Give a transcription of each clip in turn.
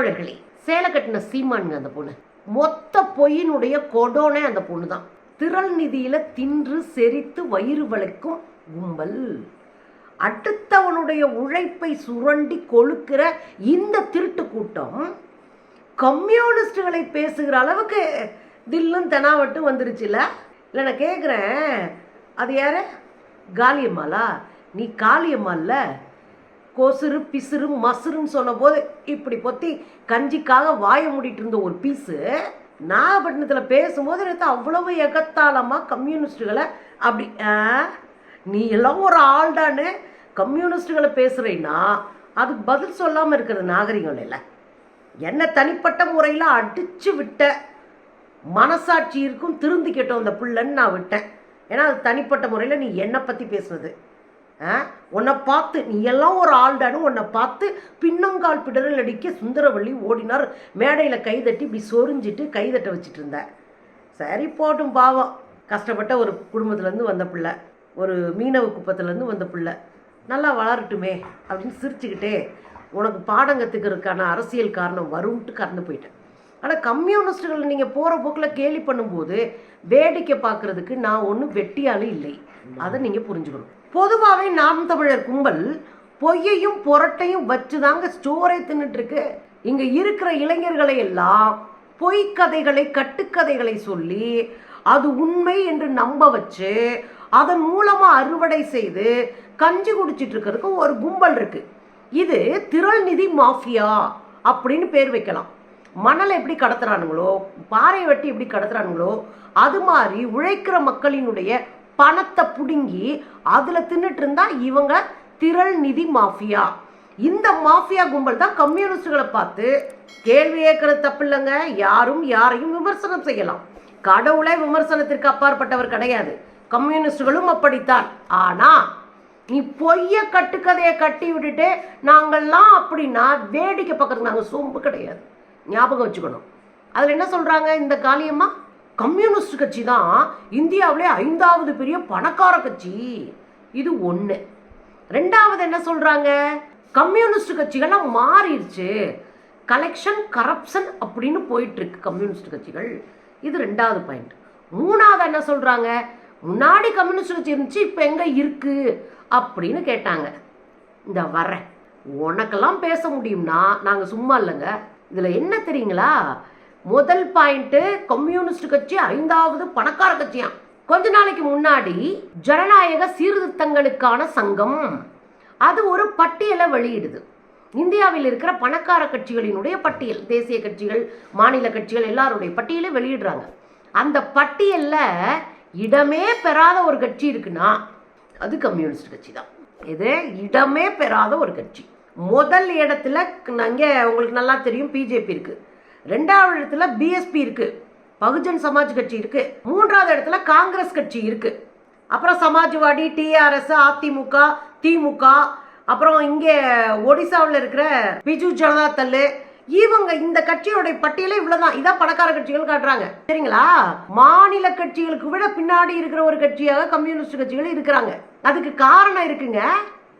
தோழர்களே சேலை கட்டின சீமானுங்க அந்த பொண்ணு. மொத்த பொய்யினுடைய கொடோனே அந்த பொண்ணு தான் திரள் நிதியில தின்று செரித்து வயிறு வளைக்கும் கும்பல். அடுத்தவனுடைய உழைப்பை சுரண்டி கொழுக்கிற இந்த திருட்டு கூட்டம் கம்யூனிஸ்டுகளை பேசுகிற அளவுக்கு தில்லும் தெனாவட்டும் வந்துருச்சுல? இல்லை நான் கேட்குறேன் அது யாரு? காலியம்மாளா நீ காளியம்மா இல்ல கொசுறு பிசுறு மசுருன்னு சொன்னபோது இப்படி பொத்தி கஞ்சிக்காக வாய மூடிட்டு இருந்த ஒரு பீஸு நாகப்பட்டினத்தில் பேசும்போது எனக்கு அவ்வளவு எகத்தாளமாக கம்யூனிஸ்டுகளை அப்படி நீ எல்லாம் ஒரு ஆள்டான்னு கம்யூனிஸ்டுகளை பேசுகிறீன்னா அதுக்கு பதில் சொல்லாமல் இருக்கிறது நாகரிகம் இல்லை. என்ன தனிப்பட்ட முறையில் அடிச்சு விட்ட மனசாட்சி இருக்கும் திருந்திக்கிட்டோம் அந்த பிள்ளைன்னு நான் விட்டேன். ஏன்னா அது தனிப்பட்ட முறையில் நீ என்னை பற்றி பேசுனது. உன்னை பார்த்து நீ எல்லாம் ஒரு ஆள்டானு உன்னை பார்த்து பின்னங்கால் பிடரல் அடிக்க சுந்தரவள்ளி ஓடினார். மேடையில் கைதட்டி இப்படி சொரிஞ்சிட்டு கைதட்ட வச்சுட்டு இருந்த. சரி போட்டும் பாவம். கஷ்டப்பட்ட ஒரு குடும்பத்துலேருந்து வந்த பிள்ளை. ஒரு மீனவ குப்பத்துலேருந்து வந்த பிள்ளை. நல்லா வளரட்டுமே அப்படின்னு சிரிச்சுக்கிட்டே உனக்கு பாடம் கற்றுக்கிறதுக்கான அரசியல் காரணம் வரும்ட்டு கறந்து போயிட்டேன். ஆனால் கம்யூனிஸ்டுகளை நீங்கள் போகிற போக்கில் கேலி பண்ணும்போது வேடிக்கை பார்க்குறதுக்கு நான் ஒன்றும் வெட்டியாலும் இல்லை. அதை நீங்கள் புரிஞ்சுக்கணும். பொதுவாகவே நாம் தமிழர் கும்பல் பொய்யையும் புரட்டையும் வச்சு தாங்க ஸ்டோரை தின்னுட்டு இங்கே இருக்கிற இளைஞர்களை எல்லாம் பொய்க்கதைகளை கட்டுக்கதைகளை சொல்லி அது உண்மை என்று நம்ப வச்சு அதன் மூலமாக அறுவடை செய்து கஞ்சி குடிச்சிட்டு இருக்கிறதுக்கு ஒரு கும்பல் இருக்கு. இது திரள் நிதி மாஃபியா அப்படின்னு பேர் வைக்கலாம். மணலை எப்படி கடத்துறானுங்களோ பாறை வெட்டி எப்படி கடத்துறானுங்களோ அது மாதிரி உழைக்கிற மக்களினுடைய பணத்தை பிடுங்கி அதில் தின்னுட்டு இருந்தா இவங்க திரள் நிதி மாஃபியா. இந்த மாஃபியா கும்பல் தான் கம்யூனிஸ்டுகளை பார்த்து கேள்வி கேட்கறது தப்பு இல்லைங்க யாரும் யாரையும் விமர்சனம் செய்யலாம். கடவுளே விமர்சனத்திற்கு அப்பாற்பட்டவர் கிடையாது. கம்யூனிஸ்டுகளும் அப்படித்தான். ஆனா நீ பொய்ய கட்டுக்கதையை கட்டி விட்டுட்டு நாங்கள்லாம் அப்படின்னா வேடிக்கை பார்க்கறதுக்கு நாங்கள் சோம்பு கிடையாது. ஞாபகம் வச்சுக்கணும். அதில் என்ன சொல்கிறாங்க இந்த காளியம்மா? கம்யூனிஸ்ட் கட்சி தான் இந்தியாவிலே ஐந்தாவது பெரிய பணக்கார கட்சி. இது ஒன்று ரெண்டாவது என்ன சொல்கிறாங்க கம்யூனிஸ்ட் கட்சிகள்லாம் மாறிடுச்சு. கலெக்ஷன் கரப்ஷன் அப்படின்னு போயிட்டுருக்கு கம்யூனிஸ்ட் கட்சிகள். இது ரெண்டாவது பாயிண்ட் மூணாவது என்ன சொல்கிறாங்க முன்னாடி கம்யூனிஸ்ட் கட்சி இருந்துச்சு இப்போ எங்கே இருக்குது அப்படின்னு கேட்டாங்க. இந்த வரேன். உனக்கெல்லாம் பேச முடியும்னா நாங்கள் சும்மா இல்லைங்க. இதில் என்ன தெரியுங்களா? முதல் பாயிண்ட்டு கம்யூனிஸ்ட் கட்சி ஐந்தாவது பணக்கார கட்சியாம் கொஞ்ச நாளைக்கு முன்னாடி ஜனநாயக சீர்திருத்தங்களுக்கான சங்கம். அது ஒரு பட்டியலை வெளியிடுது. இந்தியாவில் இருக்கிற பணக்கார கட்சிகளினுடைய பட்டியல் தேசிய கட்சிகள் மாநில கட்சிகள் எல்லாருடைய பட்டியலை வெளியிடுறாங்க. அந்த பட்டியலில் இடமே பெறாத ஒரு கட்சி இருக்குன்னா அது கம்யூனிஸ்ட் கட்சி தான். இது இடமே பெறாத ஒரு கட்சி. முதல் இடத்துல அங்கே உங்களுக்கு நல்லா தெரியும் பிஜேபி இருக்குது ரெண்டாவது இடத்துல பிஎஸ்பி இருக்கு. பகுஜன் சமாஜ் கட்சி இருக்கு. மூன்றாவது இடத்துல காங்கிரஸ் கட்சி இருக்கு. அப்புறம் சமாஜ்வாடி டிஆர்எஸ் அதிமுக திமுக அப்புறம் இங்கே ஒடிசாவில் இருக்கிற பிஜு ஜனதா தள்ளு. இவங்க இந்த கட்சியோட பட்டியலே இவ்வளவுதான். இதான் பணக்கார கட்சிகள் காட்டுறாங்க. சரிங்களா? மாநில கட்சிகளுக்கு விட பின்னாடி இருக்கிற ஒரு கட்சியாக கம்யூனிஸ்ட் கட்சிகள் இருக்கிறாங்க. அதுக்கு காரணம் இருக்குங்க.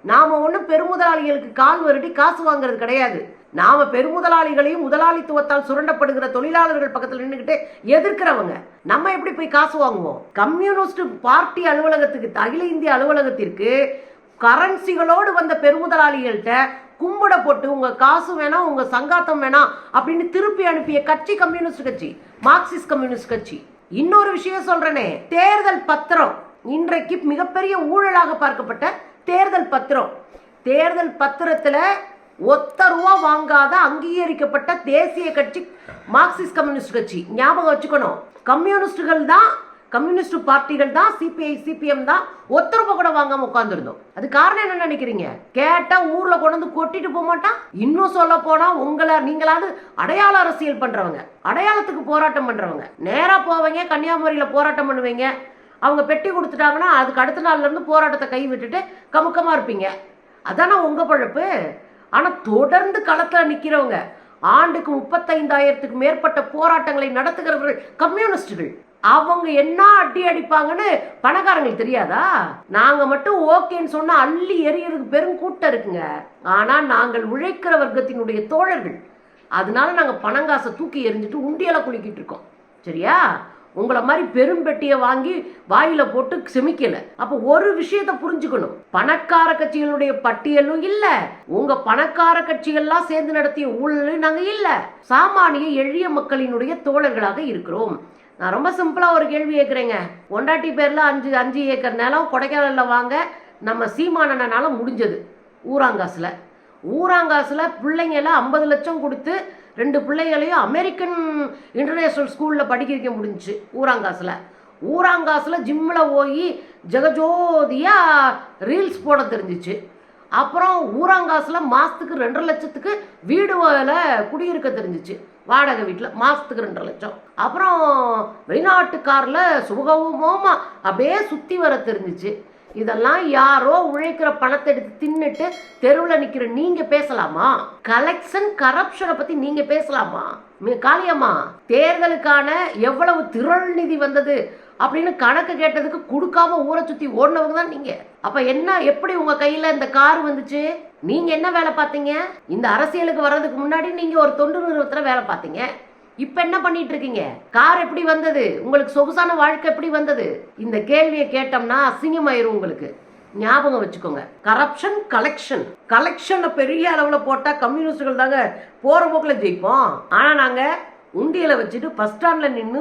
நாம ஒன்றும் பெருமுதலாளிகளுக்கு கால் வருடி காசு வாங்குறது கிடையாது. நாம பெருமுதலாளிகளையும் முதலாளித்துவத்தால் சுரண்டப்படுகிற தொழிலாளர்கள் பக்கத்தில் நின்றுக்கிட்டு எதிர்க்கிறவங்க நம்ம எப்படி போய் காசு வாங்குவோம்? கம்யூனிஸ்ட் பார்ட்டி அலுவலகத்துக்கு அகில இந்திய அலுவலகத்திற்கு கரன்சிகளோடு வந்த பெருமுதலாளிகள்கிட்ட கும்பிட போட்டு உங்க காசு வேணாம் உங்க சங்காத்தம் வேணாம் அப்படின்னு திருப்பி அனுப்பிய கட்சி கம்யூனிஸ்ட் கட்சி மார்க்சிஸ்ட் கம்யூனிஸ்ட் கட்சி. இன்னொரு விஷயம் சொல்றேனே தேர்தல் பத்திரம். இன்றைக்கு மிகப்பெரிய ஊழலாக பார்க்கப்பட்ட தேர்தல் பத்திரம். தேர்தல் பத்திரத்துல ஒத்த ரூபா வாங்காத அங்கீகரிக்கப்பட்ட தேசிய கட்சி மார்க்சிஸ்ட் கம்யூனிஸ்ட் கட்சி. ஞாபகம் வச்சுக்கணும். கம்யூனிஸ்டுகள் தான் கம்யூனிஸ்ட் பார்ட்டிகள் தான் சிபிஐ சிபிஎம் தான் ஒத்த ரூபா கூட வாங்காம உட்காந்துருந்தோம் அது காரணம் என்ன நினைக்கிறீங்க? கேட்டா ஊர்ல கொண்டு வந்து கொட்டிட்டு போக மாட்டான்? இன்னும் சொல்ல போனா உங்களை நீங்களாவது அடையாள அரசியல் பண்றவங்க அடையாளத்துக்கு போராட்டம் பண்றவங்க. நேரா போவீங்க கன்னியாகுமரியில போராட்டம் பண்ணுவீங்க. அவங்க பெட்டி கொடுத்துட்டாங்கன்னா அதுக்கு அடுத்த நாள்ல இருந்து போராட்டத்தை கை விட்டுட்டு கமுக்கமா இருப்பீங்க. அதானே உங்க பழப்பு? ஆனால் தொடர்ந்து களத்தில் நிற்கிறவங்க ஆண்டுக்கு முப்பத்தைந்தாயிரத்துக்கு மேற்பட்ட போராட்டங்களை நடத்துகிறவர்கள் கம்யூனிஸ்டுகள். அவங்க என்ன அடி அடிப்பாங்கன்னு பணக்காரங்களுக்கு தெரியாதா? நாங்க மட்டும் ஓகேன்னு சொன்னா அள்ளி எரியறதுக்கு பெரும் கூட்டம் இருக்குங்க. ஆனா நாங்கள் உழைக்கிற வர்க்கத்தினுடைய தோழர்கள். அதனால நாங்கள் பணங்காசை தூக்கி எறிஞ்சிட்டு உண்டியலை குளிக்கிட்டு இருக்கோம். சரியா? உங்களை மாதிரி பெரும்பெட்டியை வாங்கி வாயில போட்டு செமிக்கல. அப்போ ஒரு விஷயத்த புரிஞ்சுக்கணும். பணக்கார கட்சிகளுடைய பட்டியலும் இல்ல. உங்க பணக்கார கட்சிகள்லாம் சேர்ந்து நடத்திய ஊழலும் நாங்க இல்ல. சாமானிய எளிய மக்களினுடைய தோழர்களாக இருக்கிறோம். நான் ரொம்ப சிம்பிளா ஒரு கேள்வி கேட்குறேங்க ஒண்டாட்டி பேர்ல அஞ்சு அஞ்சு ஏக்கர் நிலம் கொடைக்கானல்ல வாங்க நம்ம சீமானனால முடிஞ்சது. ஊராங்காசில். ஊராங்காசில் பிள்ளைங்களை ஐம்பது லட்சம் கொடுத்து ரெண்டு பிள்ளைகளையும் அமெரிக்கன் இன்டர்நேஷ்னல் ஸ்கூலில் படிக்க வைக்க முடிஞ்சுச்சு ஊராங்காசில். ஊராங்காசில் ஜிம்மில் போய் ஜெகஜோதியாக ரீல்ஸ் போட தெரிஞ்சிச்சு. அப்புறம் ஊராங்காசில் மாதத்துக்கு ரெண்டரை லட்சத்துக்கு வீடு வேலை குடியிருக்க தெரிஞ்சிச்சு. வாடகை வீட்டில் மாதத்துக்கு ரெண்டரை லட்சம். அப்புறம் வெளிநாட்டு காரில் சுகமுமா அப்படியே சுற்றி வர தெரிஞ்சிச்சு. இதெல்லாம் யாரோ உழைக்கிற பணத்தை எடுத்து தின்னுட்டு தெருவில் நிற்கிற நீங்க பேசலாமா? கலெக்ஷன் கரப்ஷனை பத்தி நீங்க பேசலாமா? காளியம்மா தேர்தலுக்கான எவ்வளவு திரள் நிதி வந்தது அப்படின்னு கணக்கு கேட்டதுக்கு கொடுக்காம ஊரை சுத்தி ஓடினவங்க தான் நீங்க. அப்ப என்ன எப்படி உங்க கையில இந்த கார் வந்துச்சு? நீங்க என்ன வேலை பார்த்தீங்க? இந்த அரசியலுக்கு வர்றதுக்கு முன்னாடி நீங்க ஒரு தொண்டு நிறுவனத்துல வேலை பார்த்தீங்க. இப்ப என்ன பண்ணிட்டு இருக்கீங்க கார் எப்படி வந்தது? உங்களுக்கு சொகுசான வாழ்க்கை எப்படி வந்தது? இந்த கேள்வியை கேட்டோம்னா அசிங்கமாயிரும் உங்களுக்கு. ஞாபகம் வச்சுக்கோங்க. கரப்ஷன் கலெக்ஷன் கலெக்ஷனை பெரிய அளவில் போட்டால் கம்யூனிஸ்டுகள் தாங்க போகிற போக்கில் ஜெயிப்போம். ஆனால் நாங்கள் உண்டியலை வச்சுட்டு பஸ் ஸ்டாண்டில் நின்று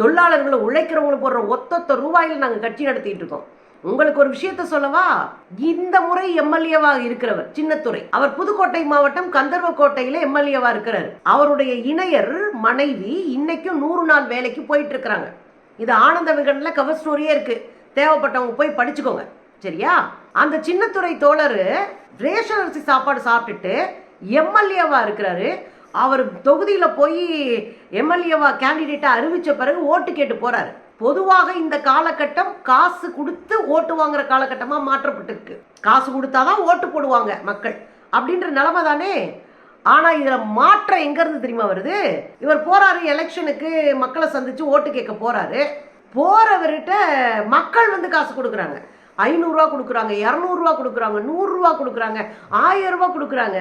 தொழிலாளர்களை உழைக்கிறவங்களை போடுற ஒத்தொத்த ரூபாயில் நாங்கள் கட்சி நடத்திட்டு இருக்கோம். உங்களுக்கு ஒரு விஷயத்த சொல்லவா? இந்த முறை எம்எல்ஏவாக இருக்கிறவர் சின்னத்துறை. அவர் புதுக்கோட்டை மாவட்டம் கந்தர்வக்கோட்டையில எம்எல்ஏவா இருக்கிறார். அவருடைய இணையர் மனைவி இன்னைக்கும் நூறு நாள் வேலைக்கு போயிட்டு இருக்கிறாங்க இது ஆனந்த விகடன்ல கவர் ஸ்டோரியே இருக்கு. தேவைப்பட்டவங்க போய் படிச்சுக்கோங்க. சரியா? அந்த சின்னத்துறை தோழர் ரேஷன் அரிசி சாப்பாடு சாப்பிட்டுட்டு எம்எல்ஏவா இருக்கிறாரு. அவர் தொகுதியில் போய் எம்எல்ஏவா கேண்டிடேட்டாக அறிவித்த பிறகு ஓட்டு கேட்டு போகிறாரு பொதுவாக இந்த காலகட்டம் காசு கொடுத்து ஓட்டு வாங்குற காலகட்டமா மாற்றப்பட்டிருக்கு. காசு கொடுத்தாதான் ஓட்டு போடுவாங்க மக்கள். அப்படின்ற நிலைமை தானே? ஆனா இதுல மாற்றம் எங்க இருந்து தெரியுமா வருது? இவர் போறாரு எலெக்ஷனுக்கு மக்களை சந்திச்சு ஓட்டு கேட்க போறாரு. போறவர்கிட்ட மக்கள் வந்து காசு கொடுக்குறாங்க. ஐநூறுரூவா கொடுக்குறாங்க இரநூறுவா கொடுக்குறாங்க நூறுரூவா கொடுக்குறாங்க ஆயிரம் ரூபா கொடுக்குறாங்க.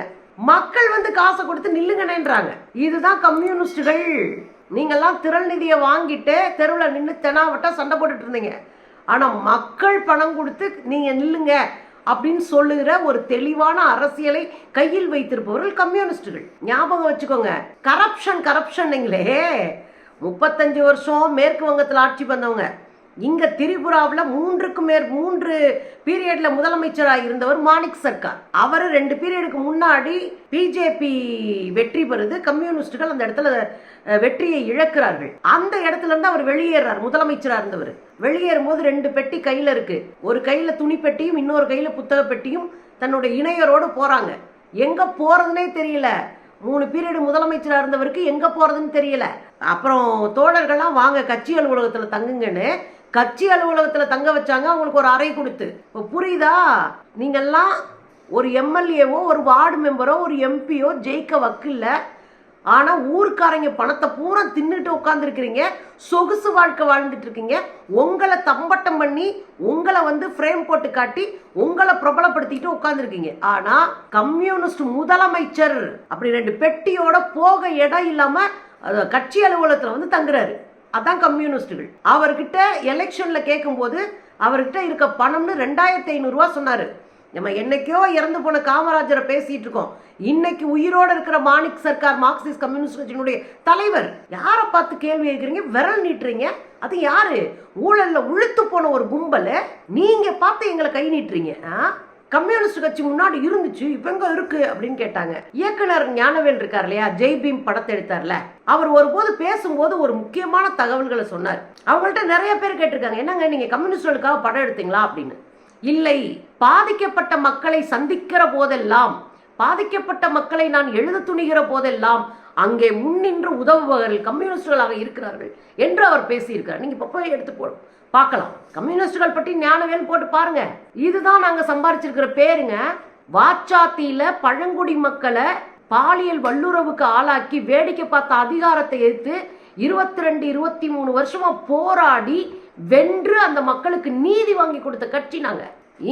மக்கள் வந்து காசை கொடுத்து நில்லுங்கண்ணேன்றாங்க. இதுதான் கம்யூனிஸ்டுகள். நீங்கள்லாம் திரள் நிதியை வாங்கிட்டு தெருவில் நின்று தெனாவட்டா சண்டை போட்டுட்டு இருந்தீங்க. ஆனால் மக்கள் பணம் கொடுத்து நீங்கள் நில்லுங்க அப்படின்னு சொல்லுகிற ஒரு தெளிவான அரசியலை கையில் வைத்திருப்பவர்கள் கம்யூனிஸ்டுகள். ஞாபகம் வச்சுக்கோங்க. கரப்ஷன் கரப்ஷன்ங்களே முப்பத்தஞ்சு வருஷம் மேற்கு வங்கத்தில் ஆட்சி பண்ணவங்க. இங்கே திரிபுராவில் மூன்றுக்கு மேற் மூன்று பீரியடில் முதலமைச்சராக இருந்தவர் மாணிக் சர்க்கார் அவர் ரெண்டு பீரியடுக்கு முன்னாடி பிஜேபி வெற்றி பெறுது. கம்யூனிஸ்டுகள் அந்த இடத்துல வெற்றியை இழக்கிறார்கள். அந்த இடத்துல இருந்து அவர் வெளியேறார் முதலமைச்சராக இருந்தவர். வெளியேறும் போது ரெண்டு பெட்டி கையில் இருக்கு. ஒரு கையில் துணி பெட்டியும் இன்னொரு கையில் புத்தக பெட்டியும் தன்னுடைய இணையரோடு போகிறாங்க எங்கே போகிறதுனே தெரியல. மூணு பீரியட் முதலமைச்சராக இருந்தவருக்கு எங்கே போகிறதுன்னு தெரியல. அப்புறம் தோழர்கள்லாம் வாங்க கட்சி அலுவலகத்தில் தங்குங்கன்னு கட்சி அலுவலகத்தில் தங்க வச்சாங்க அவங்களுக்கு ஒரு அறை கொடுத்து. இப்போ புரியுதா? நீங்கள்லாம் ஒரு எம்எல்ஏவோ ஒரு வார்டு மெம்பரோ ஒரு எம்பியோ ஜெயிக்க வக்கில்ல. ஆனால் ஊர்க்காரங்க பணத்தை பூரா தின்னுட்டு உட்காந்துருக்கிறீங்க சொகுசு வாழ்க்கை வாழ்ந்துட்டு இருக்கீங்க உங்களை தம்பட்டம் பண்ணி உங்களை வந்து ஃப்ரேம் போட்டு காட்டி உங்களை பிரபலப்படுத்திக்கிட்டு உட்காந்துருக்கீங்க ஆனால் கம்யூனிஸ்ட் முதலமைச்சர் அப்படி ரெண்டு பெட்டியோட போக இடம் இல்லாமல் கட்சி அலுவலகத்தில் வந்து தங்குறாரு. அதான் கம்யூனிஸ்டுகள். அவர்கிட்ட எலெக்ஷனில் கேட்கும்போது அவர்கிட்ட இருக்க பணம்னு ரெண்டாயிரத்தி ஐநூறுரூவா சொன்னார். நம்ம என்னைக்கோ இறந்து போன காமராஜரை பேசிட்டு இருக்கோம். இன்னைக்கு உயிரோடு இருக்கிற மாணிக் சர்க்கார் மார்க்சிஸ்ட் கம்யூனிஸ்ட் கட்சியினுடைய தலைவர். யாரை பார்த்து கேள்வி கேட்குறீங்க விரல் நீட்டுறீங்க? அது யாரு? ஊழல்ல உழுத்து போன ஒரு கும்பலை நீங்க பார்த்து எங்களை கை நீட்டுறீங்க. ஆ? கம்யூனிஸ்ட் கட்சி முன்னாடி இருந்துச்சு இப்ப எங்க இருக்கு அப்படின்னு கேட்டாங்க. இயக்குனர் ஞானவேல் இருக்கார் இல்லையா? ஜெய் பீம் படத்தை எடுத்தார்ல. அவர் ஒருபோது பேசும்போது ஒரு முக்கியமான தகவல்களை சொன்னார். அவங்கள்ட்ட நிறைய பேர் கேட்டிருக்காங்க. என்னங்க நீங்க கம்யூனிஸ்டுகளுக்காக படம் எடுத்தீங்களா அப்படின்னு. இல்லை பாதிக்கப்பட்ட மக்களை சந்திக்கிற போதெல்லாம் பாதிக்கப்பட்ட மக்களை நான் எழுத துணிகிற போதெல்லாம் அங்கே முன்னின்று உதவுபவர்கள் கம்யூனிஸ்டுகளாக இருக்கிறார்கள் என்று அவர் பேசியிருக்கார். நீங்க இப்ப போய் எடுத்து போடும் பார்க்கலாம். கம்யூனிஸ்டுகள் பற்றி ஞானவேல் போட்டு பாருங்க. இதுதான் நாங்கள் சம்பாரிச்சிருக்கிற பேருங்க. வாச்சாத்தியில பழங்குடி மக்களை பாலியல் வல்லுறவுக்கு ஆளாக்கி வேடிக்கை பார்த்த அதிகாரத்தை எதிர்த்து இருபத்தி ரெண்டு இருபத்தி மூணு வருஷமா போராடி வென்று அந்த மக்களுக்கு நீதி வாங்கி கொடுத்த கட்சி நாங்க.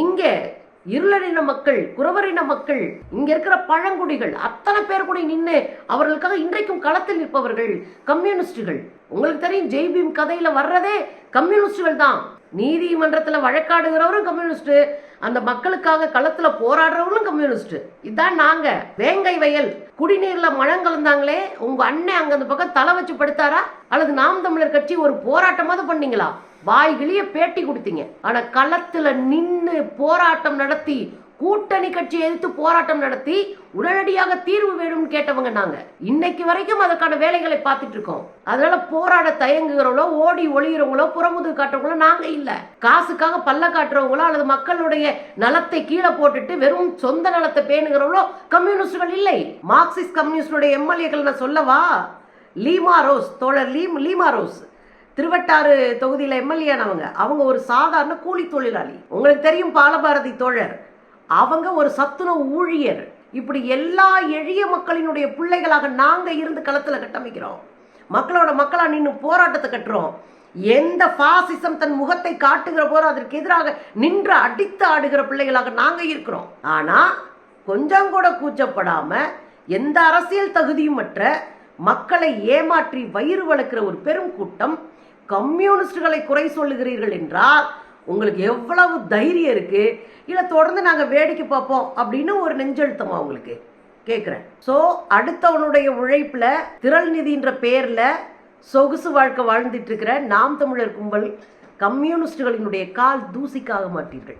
இங்க இருளரின மக்கள் குறவரின மக்கள் இங்க இருக்கிற பழங்குடிகள் அத்தனை பேர் கூட நின்று அவர்களுக்காக இன்றைக்கும் களத்தில் நிற்பவர்கள் கம்யூனிஸ்டுகள். உங்களுக்கு தெரியும் ஜெய்பீம் கதையில வர்றதே கம்யூனிஸ்டுகள் தான். நீதிமன்றத்தில் வழக்காடுகிறவரும் கம்யூனிஸ்ட் அந்த மக்களுக்காக களத்துல போராடுறவங்களும் கம்யூனிஸ்ட் இதான் நாங்க. வேங்கை வயல். குடிநீர்ல மழம் கலந்தாங்களே உங்க அண்ணன் அங்க அந்த பக்கம் தலை வச்சு படுத்தாரா? அல்லது நாம் தமிழர் கட்சி ஒரு போராட்டமாவது பண்ணீங்களா? வாய்கிளிய பேட்டி கொடுத்தீங்க. ஆனா களத்துல நின்று போராட்டம் நடத்தி கூட்டணி கட்சி எதிர்த்து போராட்டம் நடத்தி உடனடியாக தீர்வு வேணும்னு கேட்டவங்க நாங்க. இன்னைக்கு வரைக்கும் அதற்கான வேலைகளை பார்த்துட்டு இருக்கோம். அதனால போராட தயங்குகிறவங்களோ ஓடி ஒளிகிறவங்களோ புறமுது காட்டுறவங்களோ நாங்க இல்ல. காசுக்காக பல்ல காட்டுறவங்களோ அல்லது மக்களுடைய நலத்தை கீழே போட்டுட்டு வெறும் சொந்த நலத்தை பேணுகிறவங்களோ கம்யூனிஸ்டுகள் இல்லை. மார்க்சிஸ்ட் கம்யூனிஸ்டுடைய எம்எல்ஏக்கள் நான் சொல்லவா? லீமா ரோஸ் தோழர் லீம் லீமா ரோஸ். திருவட்டாறு தொகுதியில் எம்எல்ஏனவங்க அவங்க ஒரு சாதாரண கூலி தொழிலாளி. உங்களுக்கு தெரியும் பாலபாரதி தோழர். அவங்க ஒரு சத்துணவு ஊழியர். இப்படி எல்லா எளிய மக்களினுடைய பிள்ளைகளாக நாங்கள் இருந்து களத்தில் கட்டமைக்கிறோம். மக்களோட மக்களாக நின்று போராட்டத்தை கட்டுறோம். எந்த பாசிசம் தன் முகத்தை காட்டுகிற போது அதற்கு எதிராக நின்று அடித்து ஆடுகிற பிள்ளைகளாக நாங்கள் இருக்கிறோம். ஆனால் கொஞ்சம் கூட கூச்சப்படாமல் எந்த அரசியல் தகுதியுமற்ற மக்களை ஏமாற்றி வயிறு வளர்க்கிற ஒரு பெரும் கூட்டம் கம்யூனிஸ்டுகளை குறை சொல்லுகிறீர்கள் என்றால் உங்களுக்கு எவ்வளவு தைரியம் இருக்கு? இல்லை தொடர்ந்து நாங்கள் வேடிக்கை பார்ப்போம் அப்படின்னு ஒரு நெஞ்செழுத்தமா உங்களுக்கு கேட்குறேன் ஸோ அடுத்தவனுடைய உழைப்பில் திரள் நிதின்ற பேரில் சொகுசு வாழ்க்கை வாழ்ந்துட்டு இருக்கிற நாம் தமிழர் கும்பல் கம்யூனிஸ்டுகளினுடைய கால் தூசிக்காக மாட்டீர்கள்.